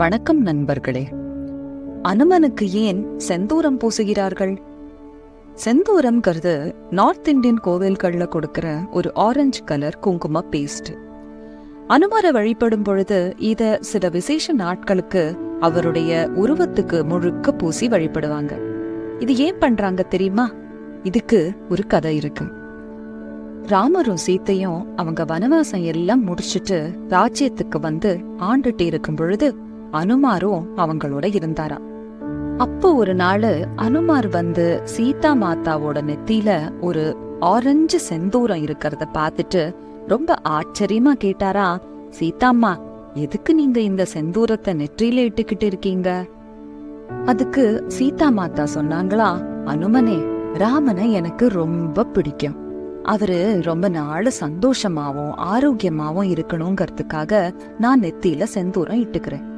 வணக்கம் நண்பர்களே. அனுமனுக்கு ஏன் செந்தூரம் பூசுகிறார்கள்? செந்தூரம்ங்கிறது நார்த் இந்தியன் கோவில்கள்ல கொடுக்கிற ஒரு ஆரஞ்சு கலர் குங்கும பேஸ்ட் அனுமரை வழிபடும் பொழுது இத சில விசேஷ நாட்களுக்கு அவருடைய உருவத்துக்கு முழுக்க பூசி வழிபடுவாங்க. இது ஏன் பண்றாங்க தெரியுமா? இதுக்கு ஒரு கதை இருக்கு ராமரும் சீத்தையும் அவங்க வனவாசம் எல்லாம் முடிச்சிட்டு ராஜ்யத்துக்கு வந்து ஆண்டுட்டு இருக்கும் பொழுது அனுமாரும் அவங்களோட இருந்தாராம் அப்போ ஒரு நாள் அனுமார் வந்து சீதா மாதாவோட நெத்தியில ஒரு ஆரஞ்சு செந்தூரம் இருக்கிறத பார்த்துட்டு ரொம்ப ஆச்சரியமா கேட்டாரா சீதாம்மா எதுக்கு நீங்க இந்த செந்தூரத்தை நெற்றியில இட்டுக்கிட்டு இருக்கீங்க? அதுக்கு சீதா மாதா சொன்னாங்களா அனுமனே ராமனை எனக்கு ரொம்ப பிடிக்கும். அவரு ரொம்ப நாள் சந்தோஷமாவும் ஆரோக்கியமாவும் இருக்கணுங்கிறதுக்காக நான் நெத்தியில செந்தூரம் இட்டுக்கிறேன்.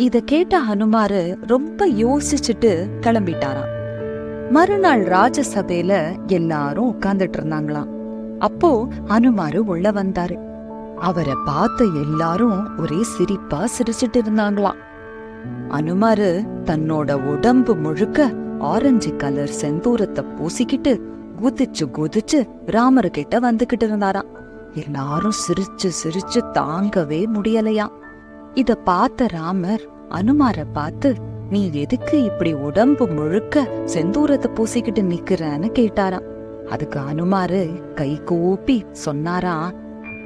இத கேட்ட ஹனுமாரு ரொம்ப யோசிச்சுட்டு கிளம்பிட்டாராம். மறுநாள் ராஜசபையில எல்லாரும் உட்கார்ந்துட்டு இருந்தாங்களாம். அப்போ ஹனுமாரு உள்ள வந்தாரு. அவரை பார்த்த எல்லாரும் ஒரே சிரிப்பா சிரிச்சிட்டு இருந்தாங்களாம். அனுமாரு தன்னோட உடம்பு முழுக்க ஆரஞ்சு கலர் செந்தூரத்தை பூசிக்கிட்டு குதிச்சு குதிச்சு ராமரு கிட்ட வந்துகிட்டு இருந்தாராம். எல்லாரும் சிரிச்சு சிரிச்சு தாங்கவே முடியலையாம். இத பார்த்த ராமர் அனுமார பார்த்து நீ எதுக்கு இப்படி உடம்பு முழுக்க செந்தூரத்தை பூசிக்கிட்டு நிக்கிறன்னு கேட்டாராம். அதுக்கு அனுமாரு கை கூப்பி சொன்னாரா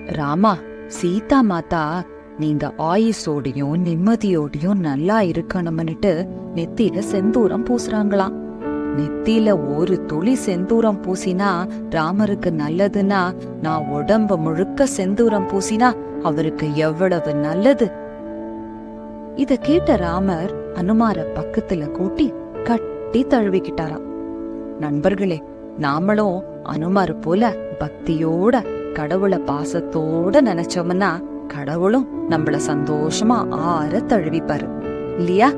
ராமா சீதா மாதா நீங்க ஆயுசோடையும் நிம்மதியோடையும் நல்லா இருக்கணும்னுட்டு நெத்தியில செந்தூரம் பூசுறாங்களாம். நெத்தியில ஒரு துளி செந்தூரம் பூசினா ராமருக்கு நல்லதுன்னா நான் உடம்ப முழுக்க செந்தூரம் பூசினா அவருக்கு எவ்வளவு நல்லது? இத கேட்ட ராமர் அனுமார பக்கத்துல கூட்டி கட்டி தழுவிக்கிட்டாராம். நண்பர்களே நாமளும் அனுமார் போல பக்தியோட கடவுளை பாசத்தோட நினைச்சோம்னா கடவுளும் நம்மள சந்தோஷமா ஆற தழுவிப்பாரு. இல்லையா?